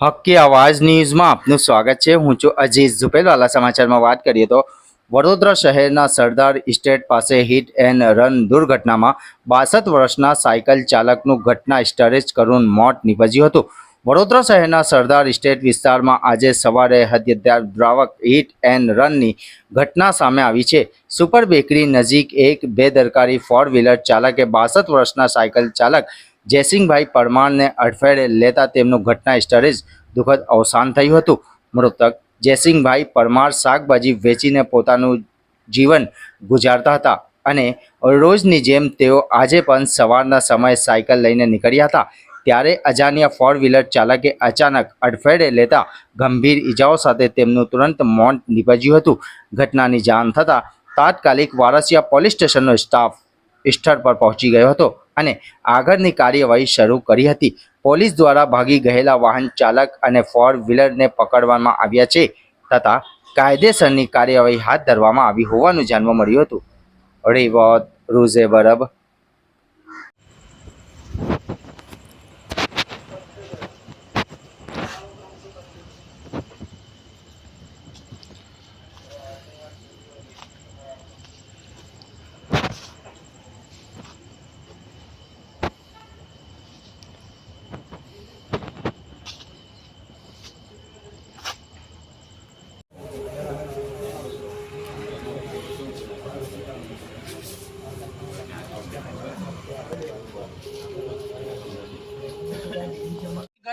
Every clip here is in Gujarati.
હક્કી આવાજ ન્યૂઝમાં આપનું સ્વાગત છે. હું છું અજીઝ ઝુપેલવાલા સમાચારમાં વાત કરીએ તો વડોદરા શહેરના સરદાર ઇસ્ટેટ પાસે હિટ એન્ડ રન દુર્ઘટનામાં બાસઠ વર્ષના સાયકલ ચાલકનું ઘટના સ્થળે જ કરુણ મોત નીપજ્યું હતું. વડોદરા શહેરના સરદાર ઇસ્ટેટ વિસ્તારમાં આજે સવારે હત્યાદ્રાવક હિટ એન્ડ રનની ઘટના સામે આવી છે. સુપર બેકરી નજીક એક બેદરકારી ફોર વ્હીલર ચાલકે બાસઠ વર્ષના સાયકલ ચાલક જયસિંહભાઈ પરમારને અડફેડે લેતા તેમનું ઘટના સ્થળે જ દુઃખદ અવસાન થયું હતું. મૃતક જયસિંહભાઈ પરમાર શાકભાજી વેચીને પોતાનું જીવન ગુજારતા હતા અને રોજની જેમ તેઓ આજે પણ સવારના સમયે સાયકલ લઈને નીકળ્યા હતા. ત્યારે અજાણ્યા ફોર વ્હીલર ચાલકે અચાનક અડફેડે લેતા ગંભીર ઈજાઓ સાથે તેમનું તુરંત મોત નીપજ્યું હતું. ઘટનાની જાણ થતાં તાત્કાલિક વારસિયા પોલીસ સ્ટેશનનો સ્ટાફ સ્થળ પર પહોંચી ગયો હતો અને આગળની કાર્યવાહી શરૂ કરી હતી. પોલીસ દ્વારા ભાગી ગયેલા વાહન ચાલક અને ફોર વ્હીલરને પકડવામાં આવ્યા છે તથા કાયદેસરની કાર્યવાહી હાથ ધરવામાં આવી હોવાનું જાણવા મળ્યું હતું. રેવત રૂઝે બરબ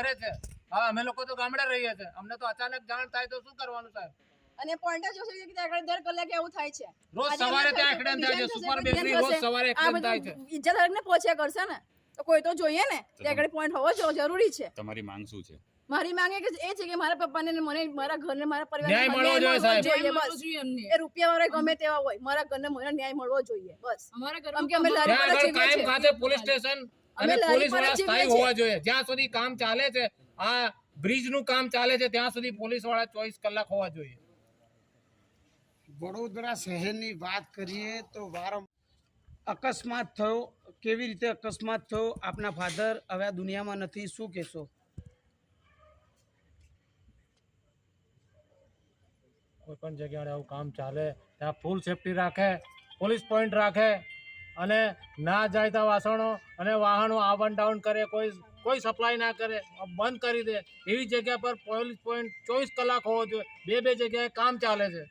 ઘરે છે. હા અમે લોકો તો ગામડે રહીએ છીએ અમને તો અચાનક જાણ થાય તો શું કરવાનું સાહેબ? અને પોઈન્ટા જ કે ત્યાં દર કલાકે એવું થાય છે. રોજ સવારે ત્યાં એક્સિડન્ટ થાય છે. સુપર બેકરી રોજ સવારે એક્સિડન્ટ થાય છે. ઇજ્જતદારક ને પહોંચ્યા કરશે ને. તો કોઈ તો જોઈએ ને ત્યાં આગળ પોઈન્ટ હોવો જો- જરૂરી છે. તમારી માંગ શું છે? મારી માંગ એ કે એ છે કે મારા પપ્પાને ને મને મારા ઘરને મારા પરિવારને ન્યાય મળવો જોઈએ, સાહેબ. બસ. એ રૂપિયા વાળા ગમે તેવા હોય મારા ઘરને મને ન્યાય મળવો જોઈએ બસ. કેમ કે અમે લારી પર કાયમ ખાતે પોલીસ સ્ટેશન અને પોલીસવાળા સ્થાયી હોવા જોઈએ. જ્યાં સુધી કામ ચાલે છે આ બ્રિજનું કામ ચાલે છે ત્યાં સુધી પોલીસવાળા ચોવીસ કલાક હોવા જોઈએ. વડોદરા શહેરની વાત કરીએ તો વારંવાર અકસ્માત થયો. કેવી રીતે અકસ્માત થયો? આપના ફાધર હવે આ દુનિયામાં નથી. શું કહેશો? કોઈ પણ જગ્યાએ આવું કામ ચાલે ત્યાં ફૂલ સેફટી રાખે પોલીસ પોઈન્ટ રાખે. અને ના જાયતા વાસણો અને વાહનો અપ એન્ડ ડાઉન કરે, કોઈ કોઈ સપ્લાય ના કરે, બંધ કરી દે. એવી જગ્યા પર પોલીસ પોઈન્ટ ચોવીસ કલાક હોવો જોઈએ. બે બે જગ્યાએ કામ ચાલે છે.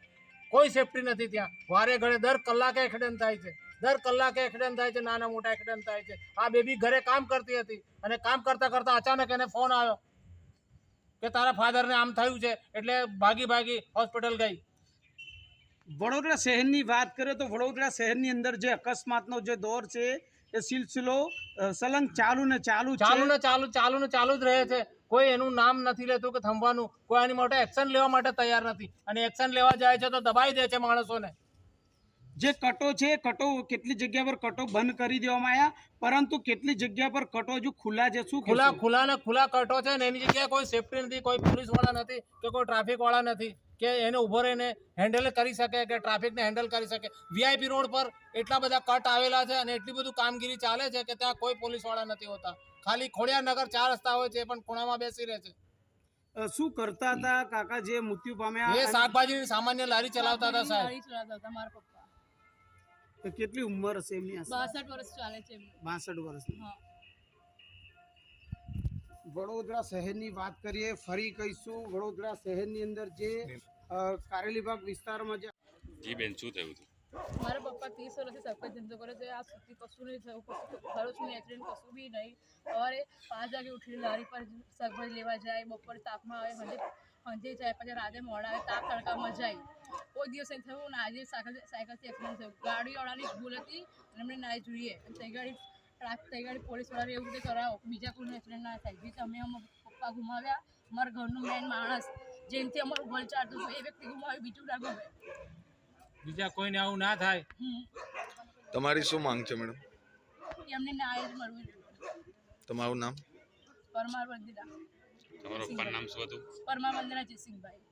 કોઈ સેફટી નથી ત્યાં. વારે ઘડે દર કલાકે એક્સિડન્ટ થાય છે. દર કલાકે એક્સિડન્ટ થાય છે, નાના મોટા એક્સિડન્ટ થાય છે. આ બેબી ઘરે કામ કરતી હતી અને કામ કરતા કરતા અચાનક એને ફોન આવ્યો કે તારા ફાધરને આમ થયું છે, એટલે ભાગી ભાગી હોસ્પિટલ ગઈ. વડોદરા શહેરની વાત કરીએ તો વડોદરા શહેરની અંદર જે અકસ્માતનો જે દોર છે એ સિલસિલો સલંગ ચાલુ ને ચાલુ ચાલુ ને ચાલુ ચાલુ ને ચાલુ જ રહે છે. કોઈ એનું નામ નથી લેતું કે થંભવાનું કોઈ એની માટે એક્શન લેવા માટે તૈયાર નથી. અને એક્શન લેવા જાય છે તો દબાઈ દે છે માણસોને. જે કટો છે કટો કેટલી જગ્યા પર કટો બંધ કરી દેવામાં આવ્યા પરંતુ કેટલી જગ્યા પર કટો હજુ ખુલ્લા છે શું ખુલ્લા? ખુલ્લા ને ખુલ્લા કટો છે ને એની જગ્યાએ કોઈ સેફટી નથી કોઈ પોલીસવાળા નથી કે કોઈ ટ્રાફિક વાળા નથી. કે એને ઊભો રહીને હેન્ડલ કરી શકે કે ટ્રાફિકને હેન્ડલ કરી શકે. વીઆઈપી રોડ પર એટલા બધા કટ આવેલા છે અને એટલી બધું કામગીરી ચાલે છે કે ત્યાં કોઈ પોલીસવાળા નથી હોતા. ખાલી ખોડિયાનગર ચાર રસ્તા હોય છે એ પણ ખૂણામાં બેસી રહે છે. શું કરતા હતા કાકા જે મૃત્યુ પામ્યા એ શાકભાજી શાકભાજીની સામાન્ય લારી ચલાવતા હતા સાહેબ. કેટલી ઉંમર હશે એમની આસપાસ? બાસઠ વર્ષ ચાલે છે બાસઠ વર્ષની. હા. વડોદરા શહેરની વાત કરીએ ફરી કહીશું વડોદરા શહેરની અંદર જે કારેલીબાગ વિસ્તારમાં જે જી બેન શું થયું હતું? મારા પપ્પા ત્રીસ વર્ષથી શાકભાજી ધંધો કરે છે. આ સુધી કશું નહીં થયું કશું ભરોસું નહીં એક્સિડન્ટ કશું બી નહીં. સવારે પાંચ વાગે ઉઠીને લારી પર શાકભાજી લેવા જાય બપોરે તાપમાં આવે સાંજે સાંજે જાય પછી રાતે મોડા આવે તાપ તડકામાં જાય. કોઈ દિવસ નહીં થયું ને આજે સાયકલ સાયકલથી એક્સિડન્ટ થયું. ગાડીવાળાની ભૂલ હતી અને એમને ના જોઈએ. અને તે ગાડી ટ્રાફિક તે ગાડી પોલીસવાળાને એવું બધું કરાવો બીજા કોઈને એક્સિડન્ટ ના થાય. જે અમે અમારા પપ્પા ગુમાવ્યા અમારા ઘરનું મેન માણસ જેનથી અમારું ઘર ચાલતું હતું એ વ્યક્તિ ગુમાવ્યું બીજું ના ગુમે બીજા કોઈને આવું ના થાય? હમ. તમારી શું માંગ છે મેડમ? એમને ન્યાય જ મળવું જોઈએ. તમારું નામ? પરમાર વંદિતા. તમારું નામ શું હતું? પરમાર વંદના જયસિંહભાઈ